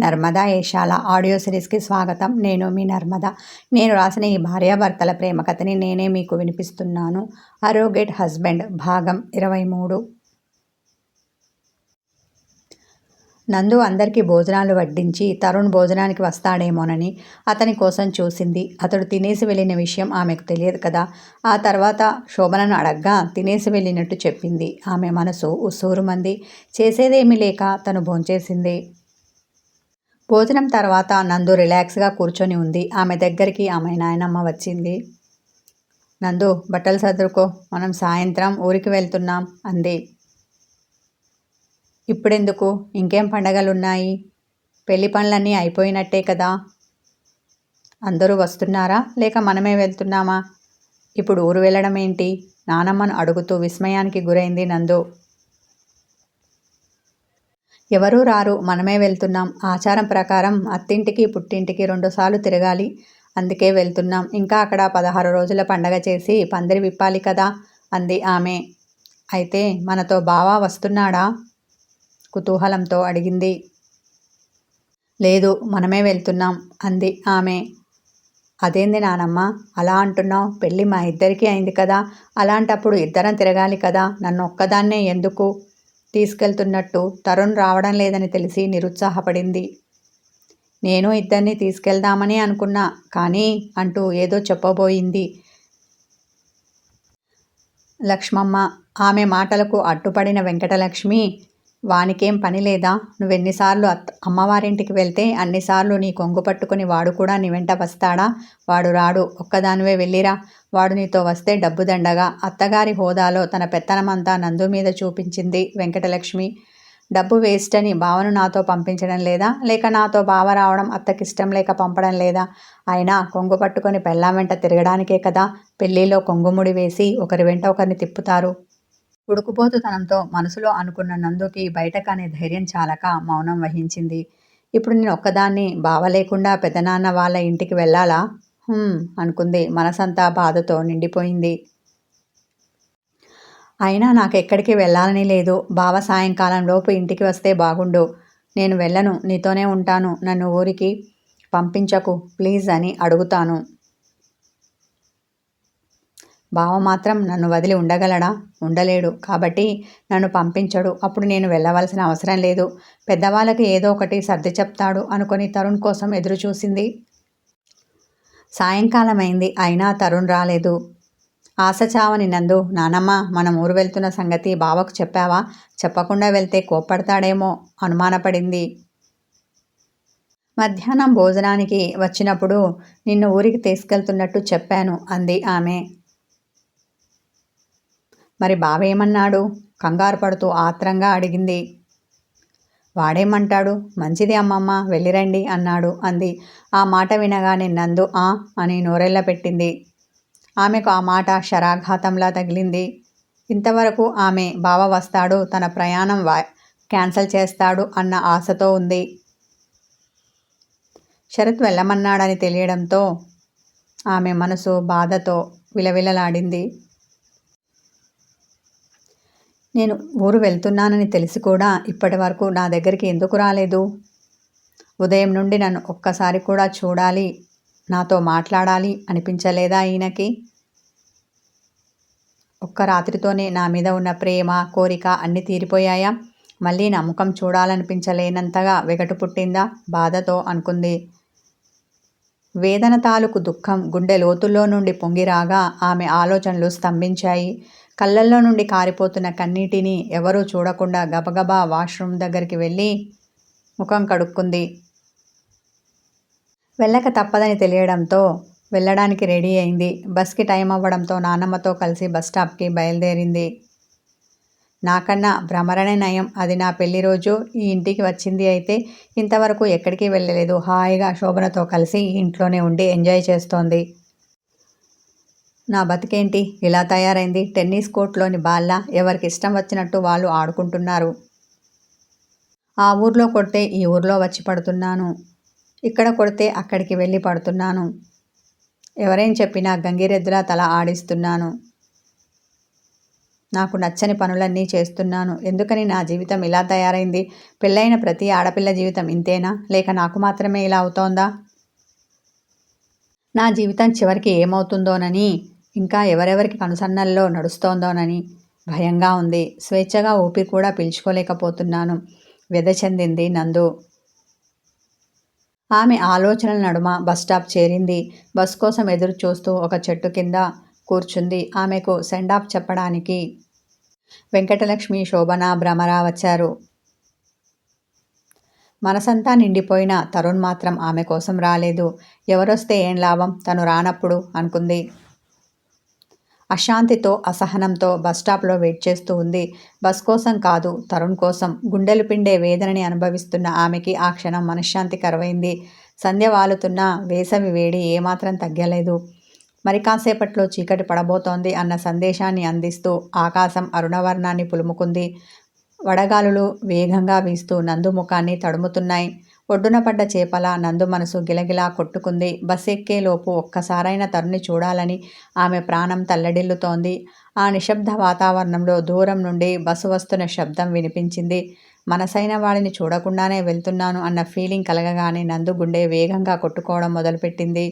Narmada Eshala audio సిరీస్కి స్వాగతం. నేను మీ నర్మద. నేను రాసిన ఈ భార్యాభర్తల ప్రేమ కథని నేనే మీకు వినిపిస్తున్నాను. అరోగేట్ హస్బెండ్ భాగం ఇరవై మూడు నందు అందరికీ భోజనాలు వడ్డించి తరుణ్ భోజనానికి వస్తాడేమోనని అతని కోసం చూసింది. అతడు తినేసి వెళ్ళిన విషయం ఆమెకు తెలియదు కదా. ఆ తర్వాత శోభనను అడగ్గా తినేసి వెళ్ళినట్టు చెప్పింది. ఆమె మనసు ఉసూరుమంది చేసేదేమీ లేక తను భోంచేసింది. భోజనం తర్వాత నందు రిలాక్స్గా కూర్చొని ఉంది. ఆమె దగ్గరికి ఆమె నాయనమ్మ వచ్చింది. నందు బట్టలు సర్దుకో. మనం సాయంత్రం ఊరికి వెళ్తున్నాం అంది. ఇప్పుడెందుకు? ఇంకేం పండగలున్నాయి? పెళ్ళి పనులన్నీ అయిపోయినట్టే కదా? అందరూ వస్తున్నారా? లేక మనమే వెళ్తున్నామా? ఇప్పుడు ఊరు వెళ్ళడం ఏంటి నానమ్మను అడుగుతూ విస్మయానికి గురైంది నందు. ఎవరూ రారు మనమే వెళ్తున్నాం. ఆచారం ప్రకారం అత్తింటికి పుట్టింటికి రెండుసార్లు తిరగాలి. అందుకే వెళ్తున్నాం. ఇంకా అక్కడ పదహారు రోజుల పండగ చేసి పందిరి విప్పాలి కదా అంది ఆమె. అయితే మనతో బావా వస్తున్నాడా? కుతూహలంతో అడిగింది. లేదు మనమే వెళ్తున్నాం అంది ఆమె. అదేంది నానమ్మ? అలా అంటున్నావు? పెళ్ళి మా ఇద్దరికీ అయింది కదా. అలాంటప్పుడు ఇద్దరం తిరగాలి కదా. నన్ను ఒక్కదాన్నే ఎందుకు? తీసుకెళ్తున్నట్టు తరుణ్ రావడం లేదని తెలిసి నిరుత్సాహపడింది. నేను ఇద్దరిని తీసుకెళ్దామని అనుకున్నా కానీ అంటూ ఏదో చెప్పబోయింది లక్ష్మమ్మ. ఆమె మాటలకు అడ్డుపడిన వెంకటలక్ష్మి వానికేం పని లేదా? నువ్వెన్నిసార్లు అత్ అమ్మవారింటికి వెళ్తే అన్నిసార్లు నీ కొంగు పట్టుకుని వాడు కూడా నీ వెంట వస్తాడా? వాడు రాడు ఒక్కదానివే వెళ్ళిరా. వాడు నీతో వస్తే డబ్బు దండగా. అత్తగారి హోదాలో తన పెత్తనమంతా నందు మీద చూపించింది వెంకటలక్ష్మి. డబ్బు వేస్ట్ అని బావను నాతో పంపించడం లేదా? లేక నాతో బావ రావడం అత్తకిష్టం లేక పంపడం లేదా? అయినా కొంగు పట్టుకొని పెళ్ళాం వెంట తిరగడానికే కదా? పెళ్ళిలో కొంగుముడి వేసి ఒకరి వెంట ఒకరిని తిప్పుతారు. ఉడుకుపోతుతనంతో మనసులో అనుకున్న నందుకి బయటకనే ధైర్యం చాలక మౌనం వహించింది. ఇప్పుడు నేను ఒక్కదాన్ని బావ లేకుండా పెదనాన్న వాళ్ళ ఇంటికి వెళ్ళాలా? అనుకుంది. మనసంతా బాధతో నిండిపోయింది. అయినా నాకు ఎక్కడికి వెళ్ళాలని లేదు. బావ సాయంకాలం లోపు ఇంటికి వస్తే బాగుండు. నేను వెళ్ళను. నీతోనే ఉంటాను. నన్ను ఊరికి పంపించకు. ప్లీజ్ అని అడుగుతాను. బావ మాత్రం నన్ను వదిలి ఉండగలడా? ఉండలేడు. కాబట్టి నన్ను పంపించడు. అప్పుడు నేను వెళ్ళవలసిన అవసరం లేదు. పెద్దవాళ్ళకి ఏదో ఒకటి సర్ది చెప్తాడు అనుకొని తరుణ్ కోసం ఎదురు చూసింది. సాయంకాలం అయింది అయినా తరుణ్ రాలేదు. ఆశ చావని నందు నానమ్మ మనం ఊరు వెళ్తున్న సంగతి బావకు చెప్పావా? చెప్పకుండా వెళ్తే కోప్పడతాడేమో అనుమానపడింది. మధ్యాహ్నం భోజనానికి వచ్చినప్పుడు నిన్ను ఊరికి తీసుకెళ్తున్నట్టు చెప్పాను అంది ఆమె. మరి బావేమన్నాడు? కంగారు పడుతూ ఆత్రంగా అడిగింది. వాడేమంటాడు? మంచిది అమ్మమ్మ వెళ్ళిరండి అన్నాడు. అంది. ఆ మాట వినగానే నందు ఆ అని నోరెళ్ళ పెట్టింది. ఆమెకు ఆ మాట శరాఘాతంలా తగిలింది. ఇంతవరకు ఆమె బావ వస్తాడు తన ప్రయాణం వా క్యాన్సల్ చేస్తాడు అన్న ఆశతో ఉంది. శరత్ వెళ్ళమన్నాడని తెలియడంతో ఆమె మనసు బాధతో విలవిలలాడింది. నేను ఊరు వెళ్తున్నానని తెలిసి కూడా ఇప్పటి వరకు నా దగ్గరికి ఎందుకు రాలేదు? ఉదయం నుండి నన్ను ఒక్కసారి కూడా చూడాలి నాతో మాట్లాడాలి అనిపించలేదా ఈయనకి? ఒక్క రాత్రితోనే నా మీద ఉన్న ప్రేమ కోరిక అన్నీ తీరిపోయాయా? మళ్ళీ నా ముఖం చూడాలనిపించలేనంతగా వెగటు పుట్టిందా? బాధతో అనుకుంది. వేదన తాలూకు దుఃఖం గుండె లోతుల్లో నుండి పొంగిరాగా ఆమె ఆలోచనలు స్తంభించాయి. కళ్ళల్లో నుండి కారిపోతున్న కన్నీటిని ఎవరూ చూడకుండా గబగబా వాష్రూమ్ దగ్గరికి వెళ్ళి ముఖం కడుక్కుంది. వెళ్ళక తప్పదని తెలియడంతో వెళ్ళడానికి రెడీ అయింది. బస్కి టైం అవ్వడంతో నానమ్మతో కలిసి బస్ స్టాప్కి బయలుదేరింది. నాకన్నా భ్రమరణే నయం. అది నా పెళ్ళి రోజు. ఈ ఇంటికి వచ్చింది అయితే ఇంతవరకు ఎక్కడికి వెళ్ళలేదు. హాయిగా శోభనతో కలిసి ఇంట్లోనే ఉండి ఎంజాయ్ చేస్తోంది. నా బతికేంటి? ఇలా తయారైంది. టెన్నిస్ కోర్ట్లోని బాల్ల ఎవరికి ఇష్టం వచ్చినట్టు వాళ్ళు ఆడుకుంటున్నారు. ఆ ఊర్లో కొడితే ఈ ఊర్లో వచ్చి పడుతున్నాను. ఇక్కడ కొడితే అక్కడికి వెళ్ళి పడుతున్నాను. ఎవరేం చెప్పినా గంగిరెద్దులా తల ఆడిస్తున్నాను. నాకు నచ్చని పనులన్నీ చేస్తున్నాను. ఎందుకని నా జీవితం ఇలా తయారైంది? పెళ్ళైన ప్రతి ఆడపిల్ల జీవితం ఇంతేనా? లేక నాకు మాత్రమే ఇలా అవుతోందా? నా జీవితం చివరికి ఏమవుతుందోనని ఇంకా ఎవరెవరికి కనుసన్నల్లో నడుస్తోందోనని భయంగా ఉంది. స్వేచ్ఛగా ఊపిరి కూడా పీల్చుకోలేకపోతున్నాను. వ్యధ చెందింది నందు. ఆమె ఆలోచనల నడుమ బస్ స్టాప్ చేరింది. బస్ కోసం ఎదురు చూస్తూ ఒక చెట్టు కింద కూర్చుంది. ఆమెకు సెండ్ ఆఫ్ చెప్పడానికి వెంకటలక్ష్మి శోభన భ్రమర వచ్చారు. మనసంతా నిండిపోయిన తరుణ్ మాత్రం ఆమె కోసం రాలేదు. ఎవరొస్తే ఏం లాభం? తను రానప్పుడు అనుకుంది. అశాంతితో అసహనంతో బస్టాప్లో వెయిట్ చేస్తూ ఉంది. బస్ కోసం కాదు తరుణ్ కోసం. గుండెలు పిండే వేదనని అనుభవిస్తున్న ఆమెకి ఆ క్షణం మనశ్శాంతి కరువైంది. సంధ్య వాలుతున్న వేసవి వేడి ఏమాత్రం తగ్గలేదు. మరి కాసేపట్లో చీకటి పడబోతోంది అన్న సందేశాన్ని అందిస్తూ ఆకాశం అరుణవర్ణాన్ని పులుముకుంది. వడగాలులు వేగంగా వీస్తూ నందు ముఖాన్ని తడుముతున్నాయి. ఒడ్డున పడ్డ చేపల నందు మనసు గిలగిలా కొట్టుకుంది. బస్ ఎక్కేలోపు ఒక్కసారైన తరుణి చూడాలని ఆమె ప్రాణం తల్లడిల్లుతోంది. ఆ నిశ్శబ్ద వాతావరణంలో దూరం నుండి బస్సు వస్తున్న శబ్దం వినిపించింది. మనసైన వాడిని చూడకుండానే వెళ్తున్నాను అన్న ఫీలింగ్ కలగగానే నందు గుండె వేగంగా కొట్టుకోవడం మొదలుపెట్టింది.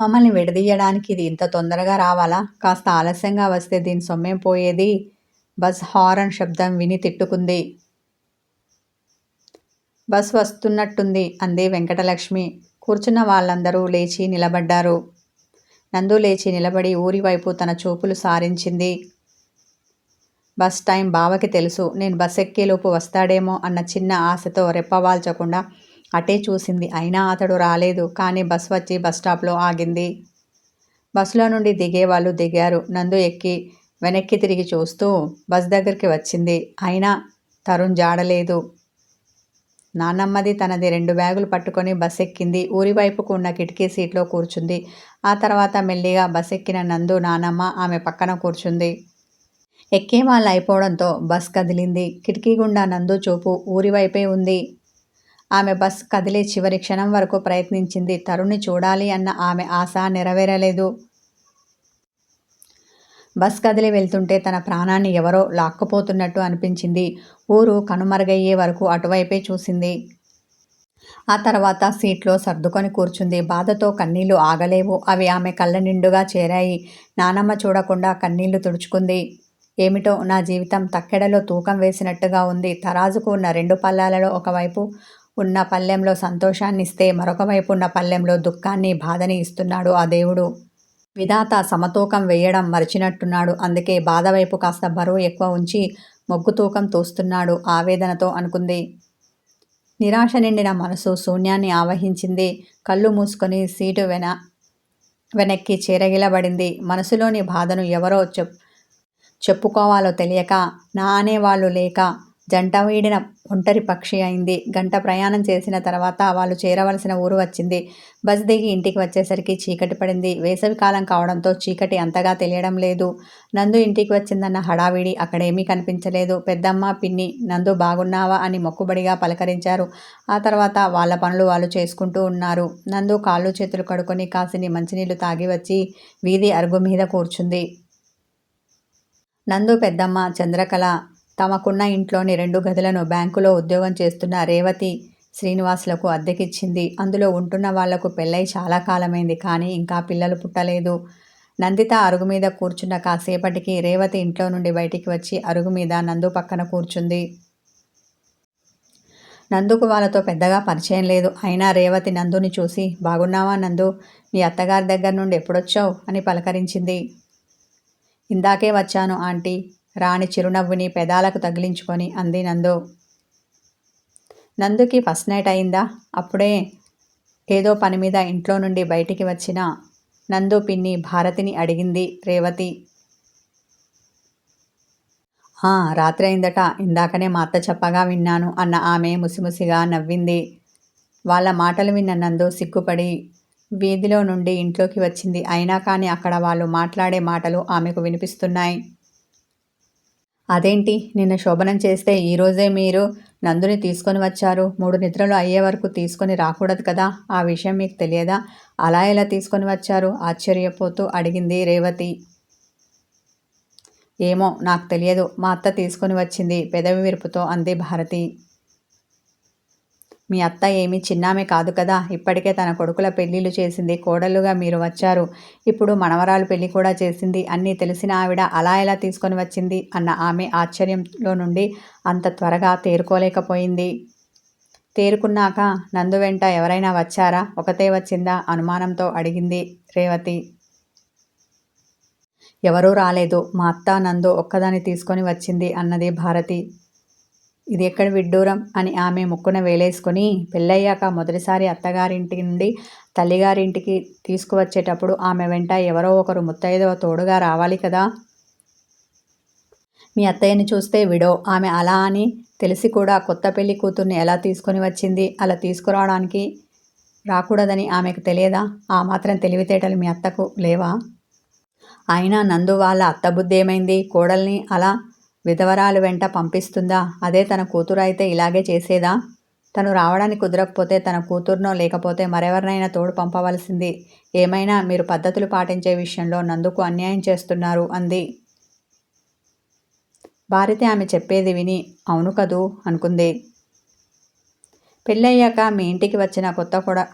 మమ్మల్ని విడదీయడానికి ఇది ఇంత తొందరగా రావాలా? కాస్త ఆలస్యంగా వస్తే దీని సొమ్మేం పోయేది? బస్ హారన్ శబ్దం విని తిట్టుకుంది. బస్ వస్తున్నట్టుంది అంది వెంకటలక్ష్మి. కూర్చున్న వాళ్ళందరూ లేచి నిలబడ్డారు. నందు లేచి నిలబడి ఊరి వైపు తన చూపులు సారించింది. బస్ టైం బావకి తెలుసు. నేను బస్ ఎక్కేలోపు వస్తాడేమో అన్న చిన్న ఆశతో రెప్పవాల్చకుండా అటే చూసింది. అయినా అతడు రాలేదు. కానీ బస్ వచ్చి బస్ స్టాప్లో ఆగింది. బస్సులో నుండి దిగేవాళ్ళు దిగారు. నందు ఎక్కి వెనక్కి తిరిగి చూస్తూ బస్ దగ్గరికి వచ్చింది. అయినా తరుణ్ జాడలేదు. నాన్నమ్మది తనది రెండు బ్యాగులు పట్టుకొని బస్ ఎక్కింది. ఊరి వైపుకు ఉన్న కిటికీ సీట్లో కూర్చుంది. ఆ తర్వాత మెల్లిగా బస్ ఎక్కిన నందు నానమ్మ ఆమె పక్కన కూర్చుంది. ఎక్కే వాళ్ళు అయిపోవడంతో బస్ కదిలింది. కిటికీ గుండా నందు చూపు ఊరి వైపే ఉంది. ఆమె బస్ కదిలే చివరి క్షణం వరకు ప్రయత్నించింది. తరుణ్ని చూడాలి అన్న ఆమె ఆశ నెరవేరలేదు. బస్ కదిలి వెళ్తుంటే తన ప్రాణాన్ని ఎవరో లాక్కుపోతున్నట్టు అనిపించింది. ఊరు కనుమరుగయ్యే వరకు అటువైపే చూసింది. ఆ తర్వాత సీట్లో సర్దుకొని కూర్చుంది. బాధతో కన్నీళ్ళు ఆగలేవు. అవి ఆమె కళ్ళ నిండుగా చేరాయి. నానమ్మ చూడకుండా కన్నీళ్ళు తుడుచుకుంది. ఏమిటో నా జీవితం తక్కెడలో తూకం వేసినట్టుగా ఉంది. తరాజుకు ఉన్న రెండు పల్లాలలో ఒకవైపు ఉన్న పల్లెంలో సంతోషాన్ని ఇస్తే మరొక వైపు ఉన్న పల్లెంలో దుఃఖాన్ని బాధని ఇస్తున్నాడు ఆ దేవుడు. విధాత సమతూకం వేయడం మరిచినట్టున్నాడు. అందుకే బాధ వైపు కాస్త బరువు ఎక్కువ ఉంచి మొగ్గు తూకం తోస్తున్నాడు. ఆవేదనతో అనుకుంది. నిరాశ నిండిన మనసు శూన్యాన్ని ఆవహించింది. కళ్ళు మూసుకొని సీటు వెన వెనక్కి చేరగిలబడింది. మనసులోని బాధను ఎవరో చెప్ చెప్పుకోవాలో తెలియక నా అనేవాళ్ళు లేక జంట వీడిన ఒంటరి పక్షి అయింది. గంట ప్రయాణం చేసిన తర్వాత వాళ్ళు చేరవలసిన ఊరు వచ్చింది. బస్ దిగి ఇంటికి వచ్చేసరికి చీకటి పడింది. వేసవి కాలం కావడంతో చీకటి అంతగా తెలియడం లేదు. నందు ఇంటికి వచ్చిందన్న హడావిడి అక్కడేమీ కనిపించలేదు. పెద్దమ్మ పిన్ని నందు బాగున్నావా అని మొక్కుబడిగా పలకరించారు. ఆ తర్వాత వాళ్ళ పనులు వాళ్ళు చేసుకుంటూ ఉన్నారు. నందు కాళ్ళు చేతులు కడుకొని కాసిని మంచినీళ్ళు తాగి వచ్చి వీధి అరుగు మీద కూర్చుంది. నందు పెద్దమ్మ చంద్రకళ తమకున్న ఇంట్లోని రెండు గదులను బ్యాంకులో ఉద్యోగం చేస్తున్న రేవతి శ్రీనివాసులకు అద్దెకిచ్చింది. అందులో ఉంటున్న వాళ్ళకు పెళ్ళై చాలా కాలమైంది కానీ ఇంకా పిల్లలు పుట్టలేదు. నందిత అరుగు మీద కూర్చున్న కాసేపటికి రేవతి ఇంట్లో నుండి బయటికి వచ్చి అరుగు మీద నందు పక్కన కూర్చుంది. నందుకు వాళ్ళతో పెద్దగా పరిచయం లేదు. అయినా రేవతి నందుని చూసి బాగున్నావా నందు? మీ అత్తగారి దగ్గర నుండి ఎప్పుడొచ్చావు? అని పలకరించింది. ఇందాకే వచ్చాను ఆంటీ. రాణి చిరునవ్వుని పెదాలకు తగిలించుకొని అంది నందు. నందుకి ఫస్ట్ నైట్ అయిందా? అప్పుడే ఏదో పని మీద ఇంట్లో నుండి బయటికి వచ్చిన నందు పిన్ని భారతిని అడిగింది రేవతి. రాత్రి అయిందట ఇందాకనే మా అత్త చెప్పగా విన్నాను అన్న ఆమె ముసిముసిగా నవ్వింది. వాళ్ళ మాటలు విన్న నందు సిగ్గుపడి వీధిలో నుండి ఇంట్లోకి వచ్చింది. అయినా కానీ అక్కడ వాళ్ళు మాట్లాడే మాటలు ఆమెకు వినిపిస్తున్నాయి. అదేంటి? నిన్న శోభనం చేస్తే ఈరోజే మీరు నందుని తీసుకొని వచ్చారు. మూడు నిద్రలు అయ్యే వరకు తీసుకొని రాకూడదు కదా? ఆ విషయం మీకు తెలియదా? అలా ఎలా తీసుకొని వచ్చారు? ఆశ్చర్యపోతూ అడిగింది రేవతి. ఏమో నాకు తెలియదు. మా అత్త తీసుకొని వచ్చింది పెదవి విరుపుతో అంది భారతి. మీ అత్త ఏమీ చిన్నామే కాదు కదా. ఇప్పటికే తన కొడుకుల పెళ్ళిళ్ళు చేసింది కోడలుగా మీరు వచ్చారు. ఇప్పుడు మనవరాలు పెళ్ళి కూడా చేసింది. అన్నీ తెలిసిన ఆవిడ అలా ఎలా తీసుకొని వచ్చింది అన్న ఆమె ఆశ్చర్యంలో నుండి అంత త్వరగా తేరుకోలేకపోయింది. తేరుకున్నాక నందు వెంట ఎవరైనా వచ్చారా? ఒకతే వచ్చిందా? అనుమానంతో అడిగింది రేవతి. ఎవరూ రాలేదు. మా అత్త నందు ఒక్కదాన్ని తీసుకొని వచ్చింది అన్నది భారతి. ఇది ఎక్కడ విడ్డూరం? అని ఆమె ముక్కున వేలేసుకొని పెళ్ళయ్యాక మొదటిసారి అత్తగారింటి నుండి తల్లిగారింటికి తీసుకువచ్చేటప్పుడు ఆమె వెంట ఎవరో ఒకరు ముత్తైదవ తోడుగా రావాలి కదా? మీ అత్తయ్యని చూస్తే విడో. ఆమె అలా అని తెలిసి కూడా కొత్త పెళ్ళి కూతుర్ని ఎలా తీసుకొని వచ్చింది? అలా తీసుకురావడానికి రాకూడదని ఆమెకు తెలియదా? ఆ మాత్రం తెలివితేటలు మీ అత్తకు లేవా? అయినా నందు వాళ్ళ అత్త బుద్ధి ఏమైంది? కోడల్ని అలా విధవరాలు వెంట పంపిస్తుందా? అదే తన కూతురు అయితే ఇలాగే చేసేదా? తను రావడానికి కుదరకపోతే తన కూతురునో లేకపోతే మరెవరినైనా తోడు పంపవలసింది. ఏమైనా మీరు పద్ధతులు పాటించే విషయంలో నందుకు అన్యాయం చేస్తున్నారు అంది. భారతి ఆమె చెప్పేది విని అవును కదూ అనుకుంది. పెళ్ళయ్యాక మీ ఇంటికి వచ్చిన కొత్త కూడా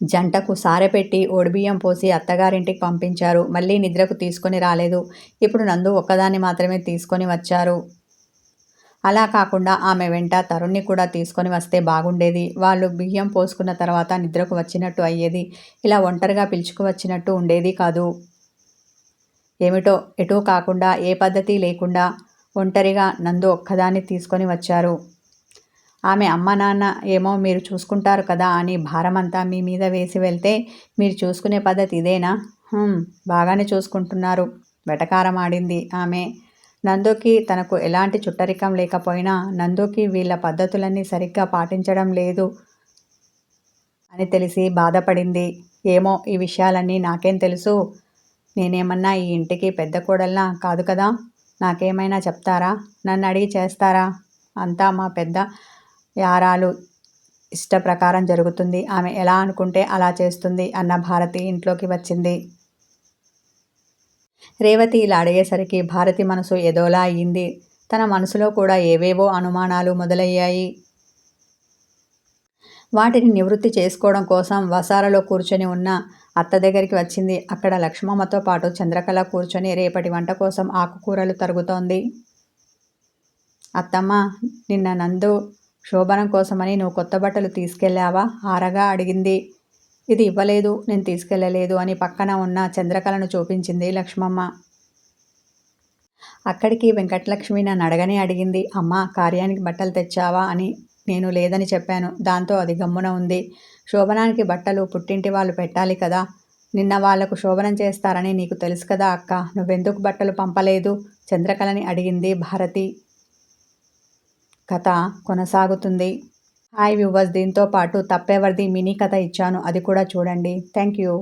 జంటకు సారెపెట్టి ఓడిబియ్యం పోసి అత్తగారింటికి పంపించారు. మళ్ళీ నిద్రకు తీసుకొని రాలేదు. ఇప్పుడు నందు ఒక్కదాన్ని మాత్రమే తీసుకొని వచ్చారు. అలా కాకుండా ఆమె వెంట తరుణ్ణి కూడా తీసుకొని వస్తే బాగుండేది. వాళ్ళు బియ్యం పోసుకున్న తర్వాత నిద్రకు వచ్చినట్టు అయ్యేది. ఇలా ఒంటరిగా పిలుచుకు వచ్చినట్టు ఉండేది కాదు. ఏమిటో ఎటూ కాకుండా ఏ పద్ధతి లేకుండా ఒంటరిగా నందు ఒక్కదాన్ని తీసుకొని వచ్చారు. ఆమె అమ్మ నాన్న ఏమో మీరు చూసుకుంటారు కదా అని భారమంతా మీ మీద వేసి వెళ్తే మీరు చూసుకునే పద్ధతి ఇదేనా? బాగానే చూసుకుంటున్నారు. వెటకారం ఆడింది ఆమె. నందుకి తనకు ఎలాంటి చుట్టరికం లేకపోయినా నందుకి వీళ్ళ పద్ధతులన్నీ సరిగ్గా పాటించడం లేదు అని తెలిసి బాధపడింది. ఏమో ఈ విషయాలన్నీ నాకేం తెలుసు? నేనేమన్నా ఈ ఇంటికి పెద్ద కోడల్నా కాదు కదా? నాకేమైనా చెప్తారా? నన్ను అడిగి చేస్తారా? అంతా మా పెద్ద యారాలు ఇష్ట ప్రకారం జరుగుతుంది. ఆమె ఎలా అనుకుంటే అలా చేస్తుంది అన్న భారతి ఇంట్లోకి వచ్చింది. రేవతి ఇలా అడిగేసరికి భారతి మనసు ఏదోలా అయ్యింది. తన మనసులో కూడా ఏవేవో అనుమానాలు మొదలయ్యాయి. వాటిని నివృత్తి చేసుకోవడం కోసం వసారలో కూర్చొని ఉన్న అత్త దగ్గరికి వచ్చింది. అక్కడ లక్ష్మమ్మతో పాటు చంద్రకళ కూర్చొని రేపటి వంట కోసం ఆకుకూరలు తరుగుతోంది. అత్తమ్మ నిన్న నందు శోభనం కోసమని నువ్వు కొత్త బట్టలు తీసుకెళ్ళావా? ఆరగా అడిగింది. ఇది ఇవ్వలేదు నేను తీసుకెళ్ళలేదు అని పక్కన ఉన్న చంద్రకళను చూపించింది లక్ష్మమ్మ. అక్కడికి వెంకటలక్ష్మి నన్ను అడగని అడిగింది. అమ్మ కార్యానికి బట్టలు తెచ్చావా అని నేను లేదని చెప్పాను. దాంతో అది గమ్మున ఉంది. శోభనానికి బట్టలు పుట్టింటి వాళ్ళు పెట్టాలి కదా. నిన్న వాళ్ళకు శోభనం చేస్తారని నీకు తెలుసు కదా అక్క. నువ్వెందుకు బట్టలు పంపలేదు? చంద్రకళని అడిగింది భారతి. కథ కొనసాగుతుంది. హాయ్ వ్యూవర్స్ దీంతో పాటు తప్పెవర్ది మినీ కథ ఇచ్చాను. అది కూడా చూడండి. Thank you